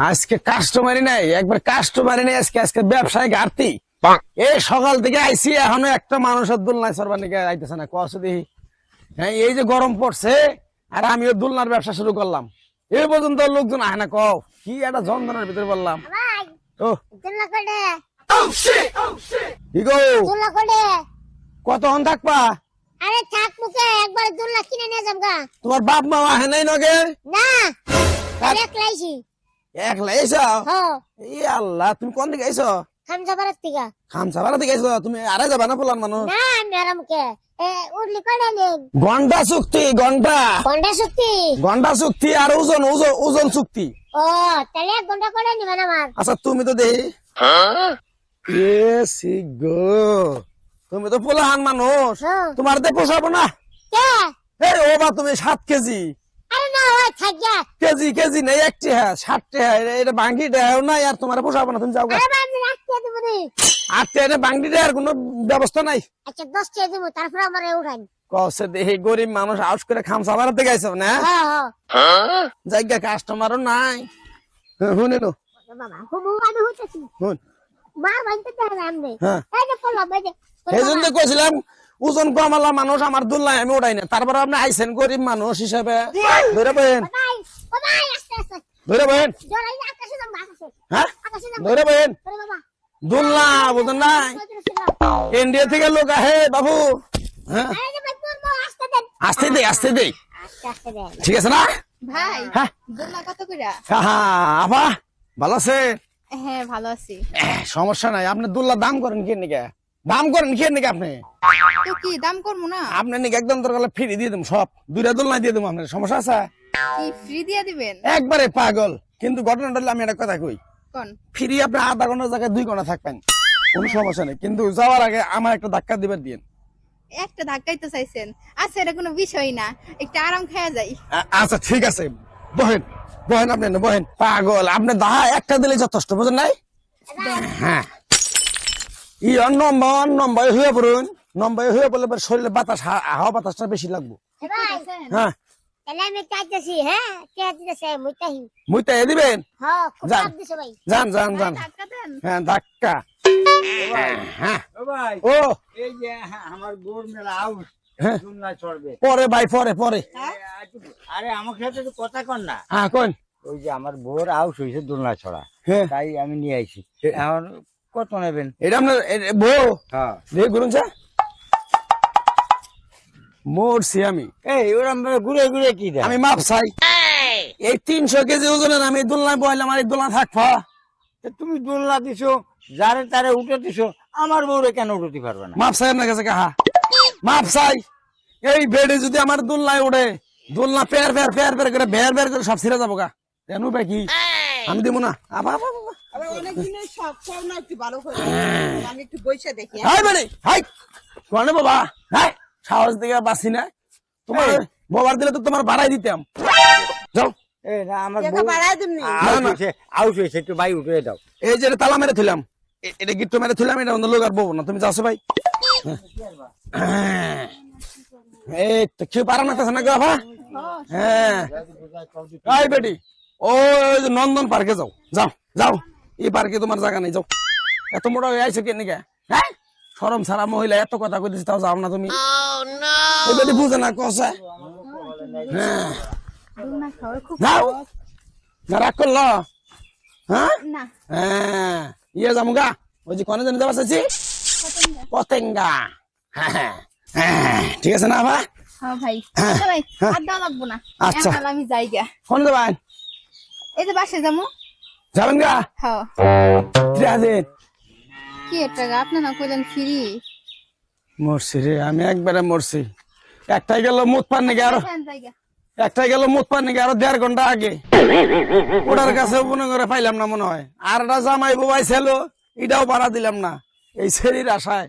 আজকে কাস্টমারই নাই একবার কাস্টমারই নাই আজকে আজকে ব্যবসায় ঘাটতি এই সকাল থেকে আইসি এখনও একটা মানুষের দুলনায় সরবার নিকে আইতেছে না কস দেখি। হ্যাঁ এই যে গরম পড়ছে আর আমিও দুলনার ব্যবসা শুরু করলাম। এই পর্যন্ত লোকজন আয় না কও কি একটা যন্ত্রণার ভিতরে বললাম ভাই ও। তুলা করে কি গো? তুলা করে কতক্ষণ থাকবা? আরে থাক মুখে একবার দুলা কিনে নিয়ে যাব তোমার বাপ মা আহে নাই নগে? না কাক- এক লাইছি একলা এসো? ই আল্লাহ তুমি কোন দিকে থেকে আইছো তুমি আরে যাবা না পোলার মানুষ? না আমি চুক্তি চুক্তি? আর ওজন ওজন ওজন চুক্তি। ও তাহলে এক ঘণ্টা করে নিবেন আমার? আচ্ছা তুমি তো দেখি এ তুমি তো পোলাহান মানুষ। হ্যাঁ। তোমার তো পোষাবো না? কে? এই ও বা তুমি সাত কেজি। কেজি কেজি নেই একটি হ্যাঁ ষাটটি হ্যাঁ এটা- বাঙ্গি দেয় নাই আর তোমার পোষাবো না তুমি যাও গা। আরে ভাই আমি রাখতে দেবো রে। আর বাঙ্গি কোনো ব্যবস্থা নাই? আচ্ছা দশ টাকা দেবো তারপর আমার উঠান। কসে গরিব মানুষ আউস করে খামসা গেছো না? জায়গা কাস্টমারও নাই। শুনে নো আমি এই যে এই যে এই জন্য কইছিলাম ওজন কমালা মানুষ আমার দুল্লাই আমি উঠাই না তারপর আপনি আইছেন গরিব মানুষ হিসাবে। ধরে বেন ভাই ও ভাই আস্তে আস্তে ধরে বেন জলাই আকাশে যাব আকাশে হ্যাঁ দুল্লা বুঝেন নাই। ইন্ডিয়া থেকে লোক আহে বাবু। হ্যাঁ? আস্তে দে আসতে দে। ঠিক আছে না? ভাই হ্যাঁ? দোলনা কত কইরা? আপা ভালো আছে হ্যাঁ ভালো আছি। সমস্যা নাই। আপনি দুল্লা দাম করেন কি নিকে দাম করেন কি নিকে আপনি? তো কি দাম করব না? আপনি নিকে একদম দরকার ফ্রি দিয়ে দেবো সব। দুইটা দোলনা দিয়ে দেবো আপনার সমস্যা আছে? কি ফ্রি দিয়া দিবেন? একবারে পাগল। কিন্তু ঘটনাটা হলো আমি একটা কথা কই। কোন? ফ্রি আপনি আধা ঘণ্টার জায়গায় দুই ঘণ্টা থাকবেন কোনো সমস্যা নেই। কিন্তু যাওয়ার আগে আমার একটা ধাক্কা দিবার দিন একটা ধাক্কাই তো চাইছেন। আচ্ছা এটা কোনো বিষয় না। একটু আরাম খাওয়া যাই। আচ্ছা ঠিক আছে। বহেন বহেন আপনি বহেন। পাগল আপনি দাহা একটা দিলে যথেষ্ট বুঝেন নাই? হ্যাঁ। ই নম্বর নম্বর হয়ে পড়ুন। নম্বর হয়ে পড়লে শরীরে বাতাস হা- হাওয়া বাতাসটা বেশি লাগবো। হ্যাঁ হ্যাঁ। দিবেন? হ্যাঁ যান। যান যান যান। ধাক্কা দেন। হ্যাঁ ধাক্কা। হ্যাঁ। ও এই যে আমার গোর মেলা আউট হ্যাঁ। দুলনা চড়বে। পরে ভাই পরে পরে। আরে আমার সাথে কথা কর না। হ্যাঁ কোন। ওই যে আমার বোর আউট হয়েছে দোলনা ছড়া হ্যাঁ। তাই আমি নিয়ে আইছি। এখন কত নেবেন? এটা আপনার বউ। হ্যাঁ। দেখ গুরুন চা। মরছি আমি এই ওরা ঘুরে ঘুরে কি দেয়? আমি মাপ চাই। এই। তিনশো কেজি ওজনের আমি দোলনায় বইলাম আর দোলনা থাকবা তুমি দোলনা দিছো যারে তারে উঠে দিছো আমার বউরে কেন উঠতে পারবে না? মাপ চাই আপনার কাছে কাহা মাপ চাই। এই বেডে যদি আমার দোলনায় উঠে দোলনা পেয়ার পেয়ার পেয়ার পেয়ার করে বের বের করে সব ছিঁড়ে যাব গা কেন কি? আমি দিব না। আবা আবা আবা। আরে অনেক দিনের সব সব না একটু ভালো করে আমি একটু বইসা দেখি হ্যাঁ? হাই বেড়ে হাই। কোনে বাবা? হাই সাহস দিকে বাসি না। তোমার বাবার দিলে তো তোমার ভাড়াই দিতাম। যাও। এই যে তালা মেরে এটা গিট্টু মেরে এটা অন্য লোক আর বলব না। তুমি যাচ্ছো ভাই? হ্যাঁ। এই তো কেউ পারা না না গো বাবা? হ্যাঁ। বেটি ও ওই যে নন্দন পার্কে যাও। যাও যাও। এই পার্কে তোমার জায়গা নেই? যাও। এত মোটা হয়ে আইছো কেন হ্যাঁ? সরম সারা মহিলা এত কথা কইতেছি তাও যাও না তুমি। ওই বুঝে না কসা। হ্যাঁ। যাও। না রাগ করল? হ্যাঁ? না। হ্যাঁ। ইয়ে যামুগা ওই যে কনে জানি যাবার চাইছি পতেঙ্গা। হ্যাঁ হ্যাঁ। ঠিক আছে না হ্যাঁ ভাই। হ্যাঁ, আচ্ছা ভাই হ্যাঁ। আর দেওয়া লাগবো না। আচ্ছা। আমি যাইগা কোনে যাবেন এই যে বাসে যাব। যাবেন গা হ্যাঁ। ঠিক আছে? কি এটা গা? আপনি না কইলেন ফ্রি। মরছি রে আমি একবারে মরছি। একটাই গেল মুত পান নাকি আরও। একটাই গেল মুত পান নাকি আরও দেড় ঘণ্টা আগে। ওটার কাছে মনে করে পাইলাম না মনে হয়। আর একটা জামাই বাবাই ছিল এটাও বাড়া দিলাম না। এই ছেড়ির আশায়।